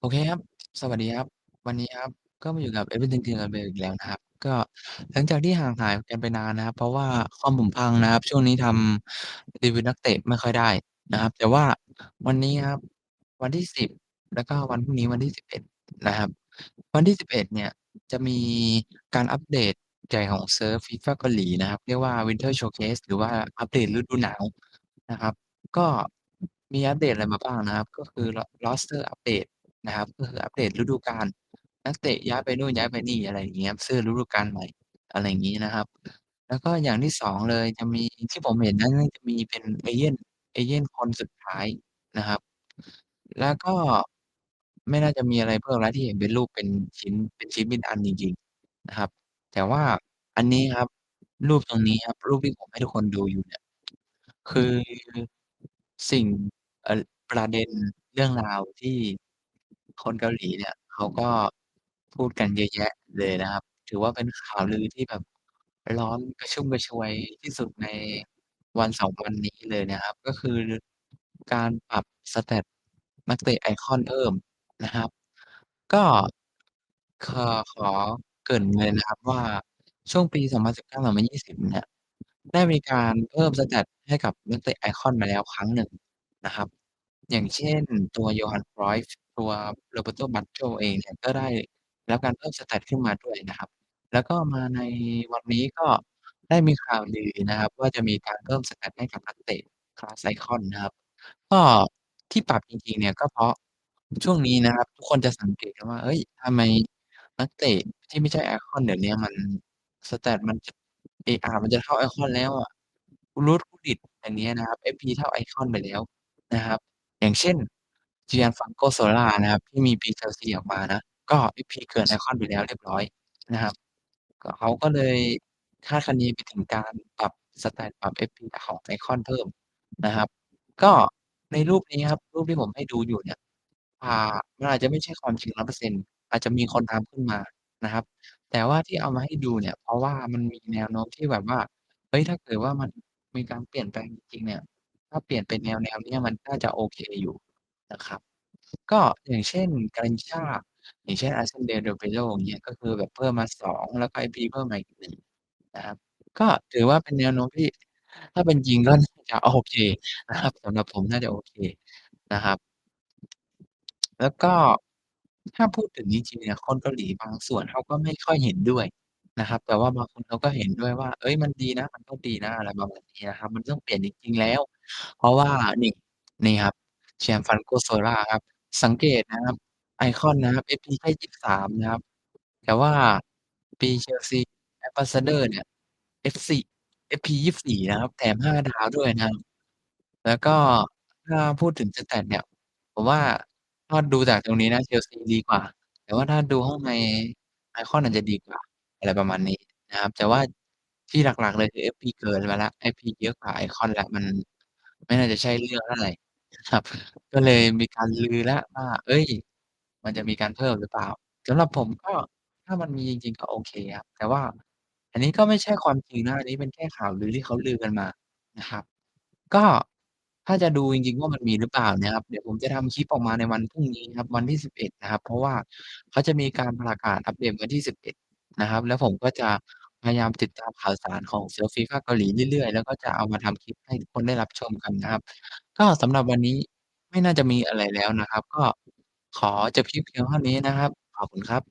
โอเคครับ สวัสดีครับ วันนี้ครับ ก็มาอยู่กับ Everything Tinglerbell อีกแล้วนะครับ ก็หลังจากที่ห่างหายกันไปนานนะครับ เพราะว่าคอมผมพังนะครับ ช่วงนี้ทำรีวิวนักเตะไม่ค่อยได้นะครับ แต่ว่าวันนี้ครับ วันที่ 10 แล้วก็วันพรุ่งนี้วันที่ 11 นะครับ วันที่ 11 เนี่ยจะมีการอัปเดตใหญ่ของเซิร์ฟ FIFA เกาหลีนะครับ เรียกว่า Winter Showcase หรือว่าอัปเดตฤดูหนาวนะครับ ก็มีอัปเดตอะไรมาบ้างนะครับ ก็คือ Ro Roster อัปเดต นะครับ ก็คืออัปเดตฤดูกาล นักเตะย้ายไปนู่นย้ายไปนี่ อะไรอย่างเงี้ยเสื้อฤดูกาลใหม่ อะไรอย่างงี้นะครับ แล้วก็อย่างที่ 2 เลย จะมี ที่ผมเห็นนะ น่าจะมีเป็นเอเจนต์ เอเจนต์คนสุดท้ายนะครับ แล้วก็ ไม่น่าจะมีอะไรเพิ่มแล้ว ที่เห็นเป็นรูปเป็นชิ้น เป็นชิ้นเป็นอันจริง ๆ นะครับ แต่ว่าอันนี้ครับ รูปตรงนี้ครับ รูปที่ผมให้ทุกคนดูอยู่เนี่ย คือ สิ่ง เอ่อ ประเด็น เรื่องราวที่ คนเกาหลีเนี่ย เขาก็พูดกันเยอะแยะเลยนะครับ ถือว่าเป็นข่าวลือที่แบบร้อนกระชุ่มกระชวยที่สุดใน 1-2 วันนี้เลยนะครับ ก็คือ การปรับ Stat นักเตะ Icon เพิ่มนะครับ ก็ ขอ ขอเกริ่นเลยนะครับว่า ช่วงปี 2019-2020 เนี่ย ได้มีการเพิ่ม Stat ให้กับนักเตะ Icon มาแล้วครั้งหนึ่งนะครับ อย่างเช่น ตัว Johan Cruyff ตัว Roberto Baggio เองเนี่ย ก็ได้รับการเพิ่ม Stat ขึ้นมาด้วยนะครับ แล้วก็มาในวันนี้ ก็ได้มีข่าวลือนะครับว่า จะมีการเพิ่ม Stat ให้กับนักเตะคลาส Icon นะครับ ก็ที่ปรับจริง ๆ เนี่ย ก็เพราะช่วงนี้นะครับ ทุกคนจะสังเกตกันว่า เฮ้ย ทำไมนักเตะที่ไม่ใช่ Icon เดี๋ยวเนี้ยมัน Stat มัน จะ เอะอะมันจะเท่า Icon แล้วอะคุณรู้คุณผิดอย่างเงี้ยนะครับ FP เท่า Icon ไปแล้วนะครับ อย่างเช่น Gianfranco Zola นะครับ ที่มีปี Chelsea ออกมานะ ก็ FP เกิน Icon ไปแล้วเรียบร้อยนะครับ ก็เขาก็เลยคาดคะเนไปถึงการปรับ Stat ปรับ FP ของ Icon เพิ่มนะครับ ก็ในรูปนี้ครับ รูปที่ผมให้ดูอยู่เนี่ยอ่ามันอาจจะไม่ใช่ความจริง100%อร์เซ็นอาจจะมีคนทำขึ้นมานะครับ แต่ว่าที่เอามาให้ดูเนี่ย เพราะว่ามันมีแนวโน้มที่แบบว่าเฮ้ยถ้าเกิดว่ามันมีการเปลี่ยนแปลงจริงๆเนี่ย ถ้าเปลี่ยนเป็นแนวๆเนี้มันน่าจะโอเคอยู่ นะครับ ก็อย่างเช่น Garrincha อย่างเช่น Alexandre Lopez อย่างเงี้ย ก็คือแบบเพิ่มมา 2 แล้วก็ FP เพิ่มมาอีก 1 นะครับ ก็ถือว่าเป็นแนวโน้มที่ ถ้าเป็นจริง ก็น่าจะโอเคนะครับ สำหรับผมน่าจะโอเคนะครับ แล้วก็ ถ้าพูดถึงจริง ๆ เนี่ย คนเกาหลีบางส่วนเขาก็ไม่ค่อยเห็นด้วยนะครับ แต่ว่าบางคนเขาก็เห็นด้วยว่า เฮ้ย มันดีนะ มันก็ดีนะ อะไรประมาณนี้นะครับ มันต้องเปลี่ยนจริง ๆ แล้ว เพราะว่า นี่ นี่ครับ Gianfranco Zola ครับ สังเกตนะครับ Icon นนะครับ FP แค่ 23 นะครับ แต่ว่าปี Chelsea Ambassador เนี่ย F4 FP 24 นะครับ แถม 5 ดาวด้วยนะครับ แล้วก็ถ้าพูดถึง Stat เนี่ย ผมว่า ถ้าดูจากตรงนี้นะ Chelsea ดีกว่า แต่ว่าถ้าดูข้างใน Icon อาจจะดีกว่า อะไรประมาณนี้นะครับ แต่ว่าที่หลัก ๆ เลยคือ FP เกินมาแล้ว FP เยอะกว่า Icon แล้ว มันไม่น่าจะใช่เรื่องเท่าไร ครับ ก็เลยมีการลือแล้วว่า เฮ้ย มันจะมีการเพิ่มหรือเปล่า สำหรับผมก็ ถ้ามันมีจริง ๆ ก็โอเคครับ แต่ว่าอันนี้ก็ไม่ใช่ความจริงนะ อันนี้เป็นแค่ข่าวลือที่เขาลือกันมานะครับ ก็ถ้าจะดูจริง ๆ ว่ามันมีหรือเปล่าเนี่ยครับ เดี๋ยวผมจะทำคลิปออกมาในวันพรุ่งนี้ครับ วันที่ 11 นะครับ เพราะว่าเขาจะมีการประกาศอัปเดตวันที่ 11 นะครับ แล้วผมก็จะ พยายามติดตามข่าวสารของเซิร์ฟ FIFA เกาหลีเรื่อย ๆ แล้วก็จะเอามาทำคลิปให้ทุกคนได้รับชมกันนะครับ ก็สำหรับวันนี้ไม่น่าจะมีอะไรแล้วนะครับ ก็ขอจบคลิปเพียงเท่านี้นะครับ ขอบคุณครับ